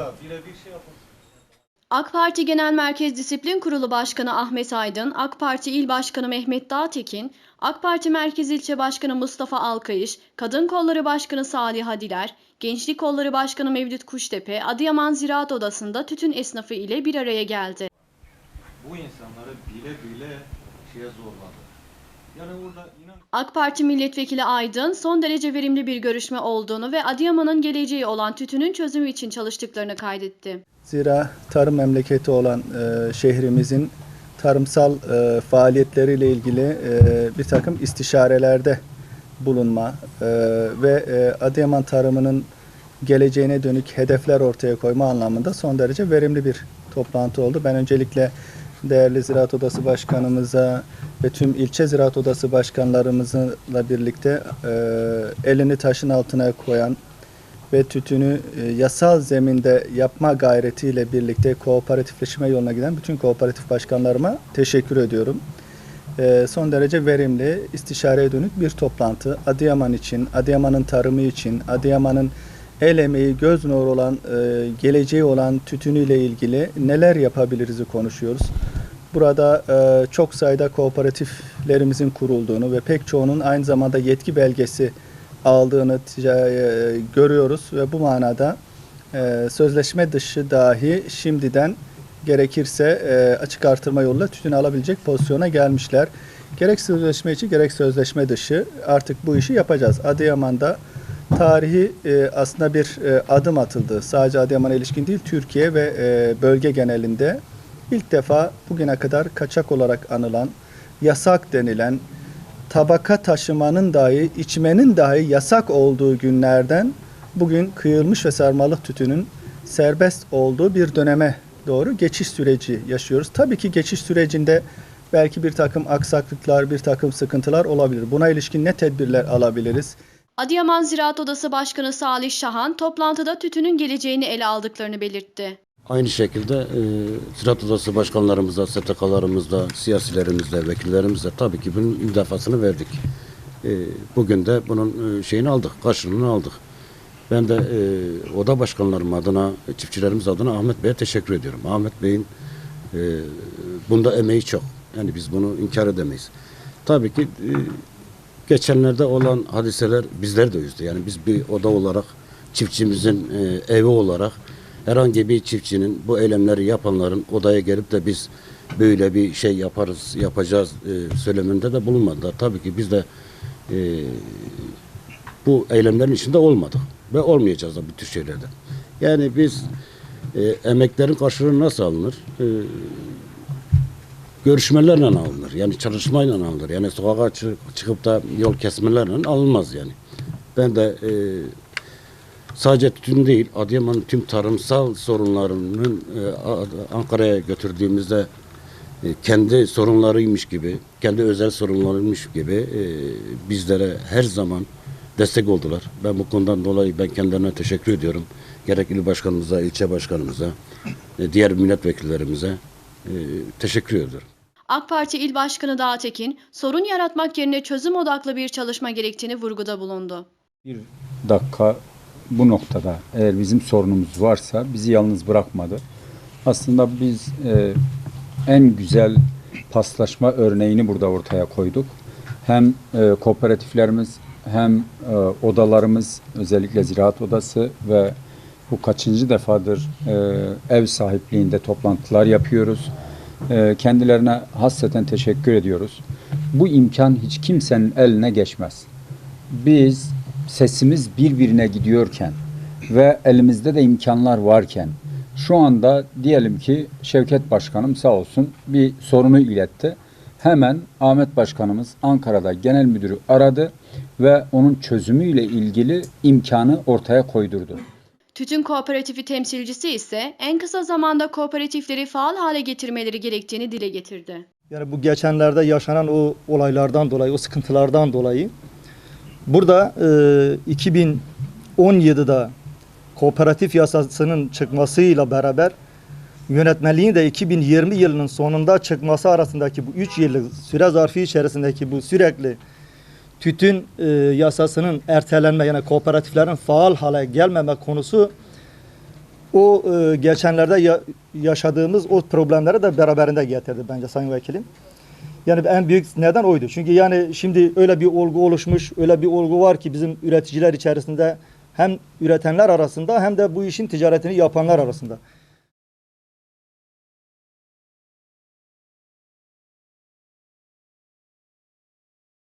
Orada birebir şey yapın. AK Parti Genel Merkez Disiplin Kurulu Başkanı Ahmet Aydın, AK Parti İl Başkanı Mehmet Dağtekin, AK Parti Merkez İlçe Başkanı Mustafa Alkayış, Kadın Kolları Başkanı Salih Hadiler, Gençlik Kolları Başkanı Mevlüt Kuştepe, Adıyaman Ziraat Odası'nda tütün esnafı ile bir araya geldi. Bu insanları bile bile şeye zorladı. Yani orada inan AK Parti Milletvekili Aydın, son derece verimli bir görüşme olduğunu ve Adıyaman'ın geleceği olan tütünün çözümü için çalıştıklarını kaydetti. Zira tarım memleketi olan e, şehrimizin tarımsal e, faaliyetleriyle ilgili e, bir takım istişarelerde bulunma e, ve e, Adıyaman tarımının geleceğine dönük hedefler ortaya koyma anlamında son derece verimli bir toplantı oldu. Ben öncelikle değerli Ziraat Odası Başkanımıza ve tüm ilçe Ziraat Odası Başkanlarımızla birlikte e, elini taşın altına koyan ve tütünü e, yasal zeminde yapma gayretiyle birlikte kooperatifleşme yoluna giden bütün kooperatif başkanlarıma teşekkür ediyorum. E, Son derece verimli, istişareye dönük bir toplantı. Adıyaman için, Adıyaman'ın tarımı için, Adıyaman'ın el emeği, göz nuru olan, e, geleceği olan tütünüyle ilgili neler yapabiliriz'i konuşuyoruz. Burada e, çok sayıda kooperatiflerimizin kurulduğunu ve pek çoğunun aynı zamanda yetki belgesi aldığını e, görüyoruz ve bu manada e, sözleşme dışı dahi şimdiden gerekirse e, açık artırma yoluyla tütün alabilecek pozisyona gelmişler. Gerek sözleşme içi gerek sözleşme dışı artık bu işi yapacağız. Adıyaman'da tarihi e, aslında bir e, adım atıldı. Sadece Adıyaman'a ilişkin değil Türkiye ve e, bölge genelinde ilk defa bugüne kadar kaçak olarak anılan, yasak denilen, tabaka taşımanın dahi, içmenin dahi yasak olduğu günlerden bugün kıyılmış ve sarmalık tütünün serbest olduğu bir döneme doğru geçiş süreci yaşıyoruz. Tabii ki geçiş sürecinde belki bir takım aksaklıklar, bir takım sıkıntılar olabilir. Buna ilişkin ne tedbirler alabiliriz? Adıyaman Ziraat Odası Başkanı Salih Şahan, toplantıda tütünün geleceğini ele aldıklarını belirtti. Aynı şekilde e, Ziraat Odası başkanlarımızla, STK'larımızla, siyasilerimizle, vekillerimizle tabii ki bunun müdafasını verdik. E, bugün de bunun e, şeyini aldık, karşılığını aldık. Ben de e, oda başkanlarım adına, çiftçilerimiz adına Ahmet Bey'e teşekkür ediyorum. Ahmet Bey'in e, bunda emeği çok. Yani biz bunu inkar edemeyiz. Tabii ki e, geçenlerde olan hadiseler bizler de üzdü. Yani biz bir oda olarak, çiftçimizin e, evi olarak herhangi bir çiftçinin bu eylemleri yapanların odaya gelip de biz böyle bir şey yaparız, yapacağız e, söyleminde de bulunmadılar. Tabii ki biz de e, bu eylemlerin içinde olmadık ve olmayacağız da bu tür şeylerde. Yani biz e, emeklerin karşılığı nasıl alınır? E, görüşmelerle alınır. Yani çalışmayla alınır. Yani sokağa çı- çıkıp da yol kesmelerle alınmaz yani. Ben de e, sadece tütün değil, Adıyaman'ın tüm tarımsal sorunlarının e, Ankara'ya götürdüğümüzde e, kendi sorunlarıymış gibi, kendi özel sorunlarıymış gibi e, bizlere her zaman destek oldular. Ben bu konudan dolayı ben kendilerine teşekkür ediyorum. Gerek il başkanımıza, ilçe başkanımıza, e, diğer milletvekillerimize e, teşekkür ediyorum. AK Parti İl Başkanı Dağtekin, sorun yaratmak yerine çözüm odaklı bir çalışma gerektiğini vurguda bulundu. bir dakika bu noktada eğer bizim sorunumuz varsa bizi yalnız bırakmadı. Aslında biz e, en güzel paslaşma örneğini burada ortaya koyduk. Hem e, kooperatiflerimiz hem e, odalarımız özellikle ziraat odası ve bu kaçıncı defadır e, ev sahipliğinde toplantılar yapıyoruz. E, kendilerine hasreten teşekkür ediyoruz. Bu imkan hiç kimsenin eline geçmez biz sesimiz birbirine gidiyorken ve elimizde de imkanlar varken şu anda diyelim ki Şevket Başkanım sağ olsun bir sorunu iletti. Hemen Ahmet Başkanımız Ankara'da genel müdürü aradı ve onun çözümüyle ilgili imkanı ortaya koydurdu. Tütün Kooperatifi temsilcisi ise en kısa zamanda kooperatifleri faal hale getirmeleri gerektiğini dile getirdi. Yani bu geçenlerde yaşanan o olaylardan dolayı, o sıkıntılardan dolayı burada e, 2017'de kooperatif yasasının çıkmasıyla beraber yönetmeliğin de 2020 yılının sonunda çıkması arasındaki bu 3 yıllık süre zarfı içerisindeki bu sürekli tütün e, yasasının ertelenme yani kooperatiflerin faal hale gelmeme konusu o e, geçenlerde ya- yaşadığımız o problemleri de beraberinde getirdi bence Sayın Vekilim. Yani en büyük neden oydu. Çünkü yani şimdi öyle bir olgu oluşmuş, öyle bir olgu var ki bizim üreticiler içerisinde hem üretenler arasında hem de bu işin ticaretini yapanlar arasında.